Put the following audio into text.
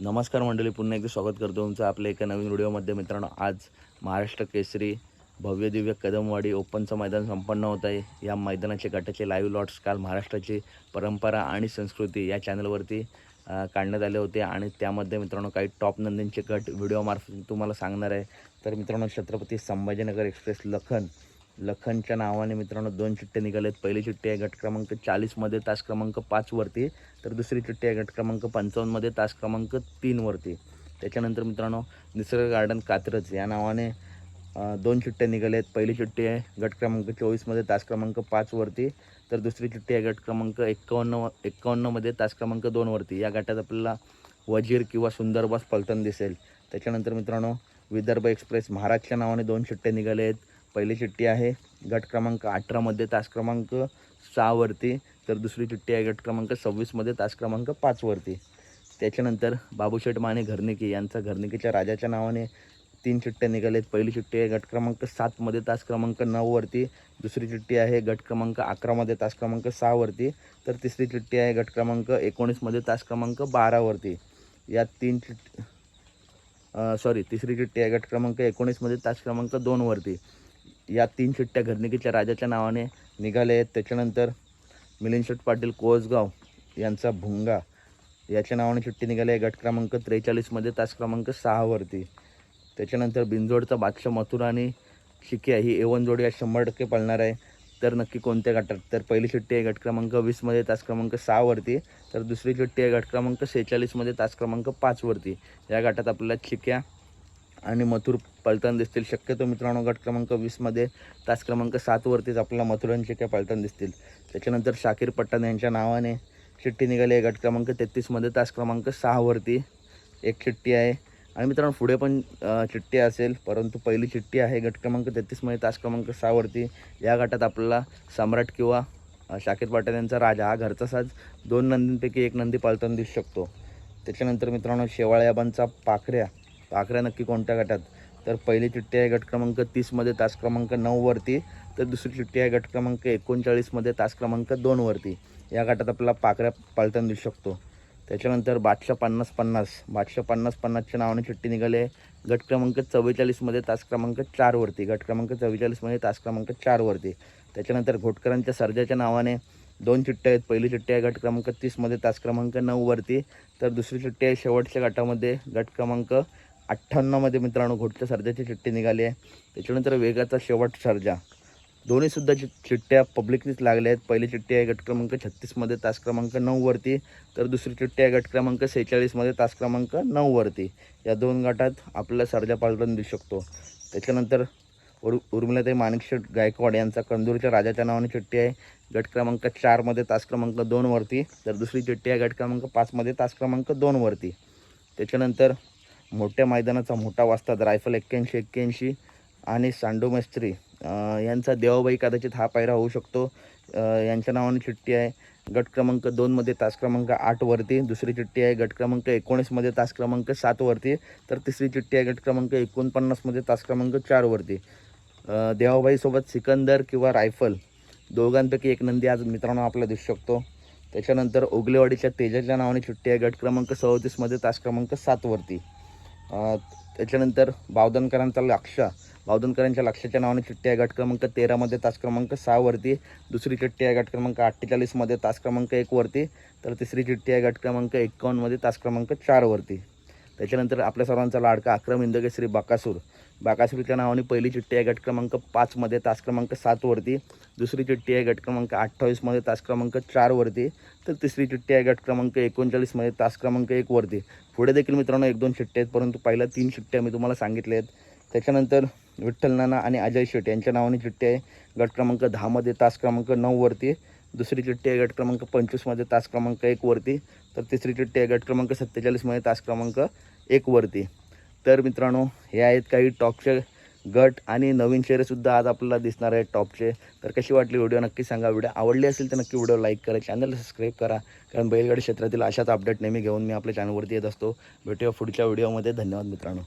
नमस्कार मंडळी पुन्हा एकदा स्वागत करतो तुमचं आपल्या एका नवीन व्हिडिओमध्ये मित्रांनो आज महाराष्ट्र केसरी भव्य दिव्य कदमवाडी ओपनचं मैदान संपन्न होत आहे. या मैदानाचे गटाचे लाईव्ह लॉट्स काल महाराष्ट्राची परंपरा आणि संस्कृती या चॅनलवरती काढण्यात आले होते आणि त्यामध्ये मित्रांनो काही टॉप नंदींचे गट व्हिडिओमार्फत तुम्हाला सांगणार आहे. तर मित्रांनो छत्रपती संभाजीनगर एक्सप्रेस लखन लखनच्या नावाने मित्रांनो दोन चिठ्ठे आहेत पहिली चिठ्ठी आहे गट क्रमांक चाळीसमध्ये तास क्रमांक पाचवरती तर दुसरी चिठ्ठी आहे गट क्रमांक पंचावन्नमध्ये तास क्रमांक तीनवरती त्याच्यानंतर मित्रांनो निसर्ग गार्डन कात्रज या नावाने दोन चिठ्ठ्या निघाल्या आहेत पहिली चिठ्ठी आहे गट क्रमांक चोवीसमध्ये तास क्रमांक पाचवरती तर दुसरी चिठ्ठी आहे गट क्रमांक एक्कावन्न एक्कावन्नमध्ये तास क्रमांक दोनवरती या गटात आपल्याला वजीर किंवा सुंदरबास पलटण दिसेल. त्याच्यानंतर मित्रांनो विदर्भ एक्सप्रेस महाराजच्या नावाने दोन चिठ्ठे निघाले आहेत पहिली चिठ्ठी आहे गट क्रमांक अठरामध्ये तास क्रमांक सहावरती तर दुसरी चिठ्ठी आहे गट क्रमांक सव्वीसमध्ये तास क्रमांक पाचवरती त्याच्यानंतर बाबूशेठ माने घरनिकी यांचा घरनिकीच्या राजाच्या नावाने तीन चिठ्ठ्या आहेत पहिली चिठ्ठी आहे गट क्रमांक सातमध्ये तास क्रमांक नऊवरती दुसरी चिठ्ठी आहे गट क्रमांक अकरामध्ये तास क्रमांक सहावरती तर तिसरी चिठ्ठी आहे गट क्रमांक एकोणीसमध्ये तास क्रमांक बारावरती या तीन चिठ्ठी सॉरी तिसरी चिठ्ठी आहे गट क्रमांक एकोणीसमध्ये तास क्रमांक दोनवरती या तीन चिठ्ठ्या घरनिकीच्या राजाच्या नावाने निघाले. आहेत त्याच्यानंतर मिलिंद शेठ पाटील कोसगाव यांचा भुंगा याच्या नावाने चिठ्ठी निघाली. आहे गट क्रमांक त्रेचाळीसमध्ये तास क्रमांक सहावरती त्याच्यानंतर बिंजोडचा बादशाह मथुरा आणि शिक्या ही एवन जोडी या शंभर टक्के पळणार आहे. तर नक्की कोणत्या गटात? तर पहिली चिठ्ठी आहे गट क्रमांक वीसमध्ये तास क्रमांक सहावरती तर दुसरी चिठ्ठी आहे गट क्रमांक सेहेचाळीसमध्ये तास क्रमांक पाचवरती या गटात आपल्याला शिक्या आणि मथुर पलटण दिसतील. शक्यतो मित्रांनो गट क्रमांक वीसमध्ये तास क्रमांक सातवरतीच आपल्याला मथुरांचे काय पलटण दिसतील. त्याच्यानंतर शाकीर पट्टण यांच्या नावाने चिठ्ठी निघाली आहे गट क्रमांक तेहतीसमध्ये तास क्रमांक सहावरती एक चिठ्ठी आहे. आणि मित्रांनो पुढे पण चिठ्ठी असेल परंतु पहिली चिठ्ठी आहे गट क्रमांक तेहतीसमध्ये तास क्रमांक सहावरती या गटात आपल्याला सम्राट किंवा शाकीर पठाण यांचा राजा हा घरचा साज. दोन नंदींपैकी एक नंदी पालताना दिसू शकतो. त्याच्यानंतर मित्रांनो शेवाळ्याबांचा पाखऱ्या. पाखऱ्या नक्की कोणत्या गटात? तर पहिली चिठ्ठी आहे गट क्रमांक तीसमध्ये तास क्रमांक नऊवरती तर दुसरी चिठ्ठी आहे गट क्रमांक एकोणचाळीसमध्ये तास क्रमांक दोनवरती या गटात आपल्याला पाखऱ्या पालटण देऊ शकतो. त्याच्यानंतर बादशाह पन्नास पन्नास. बादशाह पन्नास पन्नासच्या नावाने चिठ्ठी निघाली आहे. गट क्रमांक चव्वेचाळीसमध्ये तास क्रमांक चारवरती गट क्रमांक चव्वेचाळीसमध्ये तास क्रमांक चारवरती त्याच्यानंतर घोटकरांच्या सर्जाच्या नावाने दोन चिठ्ठ्या आहेत. पहिली चिठ्ठी आहे गट क्रमांक तीसमध्ये तास क्रमांक नऊवरती तर दुसरी चिठ्ठी आहे शेवटच्या गटामध्ये. गट क्रमांक अठ्ठ्याण्णवमध्ये मित्रांनो घोटच्या सर्जाची चिठ्ठी निघाली आहे. त्याच्यानंतर वेगाचा शेवट सर्जा. दोन्हीसुद्धा चि चिठ्ठ्या पब्लिकनीच लागल्या आहेत. पहिली चिठ्ठी आहे गट क्रमांक छत्तीसमध्ये तास क्रमांक नऊवरती तर दुसरी चिठ्ठी आहे गट क्रमांक सेहेचाळीसमध्ये तास क्रमांक नऊवरती या दोन गटात आपल्याला सर्जा पालटून देऊ शकतो. त्याच्यानंतर उर उर्मिलाताई माणिकशेठ गायकवाड यांचा कंदूरच्या राजाच्या नावाने चिठ्ठी आहे. गट क्रमांक चारमध्ये तास क्रमांक दोनवरती तर दुसरी चिठ्ठी आहे गट क्रमांक पाचमध्ये तास क्रमांक दोनवरती त्याच्यानंतर मोठ्या मैदानाचा मोठा वाजतात रायफल एक्क्याऐंशी एक्क्याऐंशी आणि सांडो मिस्त्री यांचा देवाबाई कदाचित हा पायरा होऊ शकतो. यांच्या नावाने चिठ्ठी आहे. गट क्रमांक दोनमध्ये तास क्रमांक आठवरती दुसरी चिठ्ठी आहे गट क्रमांक एकोणीसमध्ये तास क्रमांक सातवरती तर तिसरी चिठ्ठी आहे गट क्रमांक एकोणपन्नासमध्ये तास क्रमांक चारवरती देवाबाईसोबत सिकंदर किंवा रायफल दोघांपैकी एक नंदी आज मित्रांनो आपला दिसू शकतो. त्याच्यानंतर ओगलेवाडीच्या तेजाच्या नावाने चिठ्ठी आहे गट क्रमांक सदतीसमध्ये तास क्रमांक सातवरती त्याच्यानंतर बावधनकरांचा लक्षा. बावधनकरांच्या लक्षाच्या नावाने चिठ्ठी आहे गट क्रमांक तेरामध्ये तास क्रमांक सहावरती दुसरी चिठ्ठी आहे गट क्रमांक अठ्ठेचाळीसमध्ये तास क्रमांक एकवरती तर तिसरी चिठ्ठी आहे गट क्रमांक एक्कावन्नमध्ये तास क्रमांक चारवरती त्याच्यानंतर आपल्या सर्वांचा लाडका अक्रम श्री बाकासूर. बाकासुरीच्या नावाने पहिली चिठ्ठी आहे गट क्रमांक पाचमध्ये तास क्रमांक सातवरती दुसरी चिठ्ठी आहे गट क्रमांक अठ्ठावीसमध्ये तास क्रमांक चारवरती तर तिसरी चिठ्ठी आहे गट क्रमांक एकोणचाळीसमध्ये तास क्रमांक एकवरती पुढे देखील मित्रांनो एक दोन चिठ्ठ्या आहेत परंतु पहिल्या तीन चिठ्ठ्या मी तुम्हाला सांगितल्या आहेत. त्याच्यानंतर विठ्ठल नाना आणि अजय शेट यांच्या नावाने चिठ्ठी आहे. गट क्रमांक दहामध्ये तास क्रमांक नऊवरती दुसरी चिठ्ठी आहे गट क्रमांक पंचवीसमध्ये तास क्रमांक एकवरती तर तिसरी चिठ्ठी आहे गट क्रमांक सत्तेचाळीसमध्ये तास क्रमांक एकवरती तर मित्रांनो हे आहेत काही टॉपचे गट आणि नवीन चेहरेसुद्धा आज आपल्याला दिसणार आहेत टॉपचे. तर कशी वाटली व्हिडिओ नक्की सांगा. व्हिडिओ आवडली असेल तर नक्की व्हिडिओ लाईक करा चॅनलला सबस्क्राईब करा. कारण बैलगाडी क्षेत्रातील अशाच अपडेट नेहमी घेऊन मी आपल्या चॅनलवरती येत असतो. भेटूया पुढच्या व्हिडिओमध्ये. धन्यवाद मित्रांनो.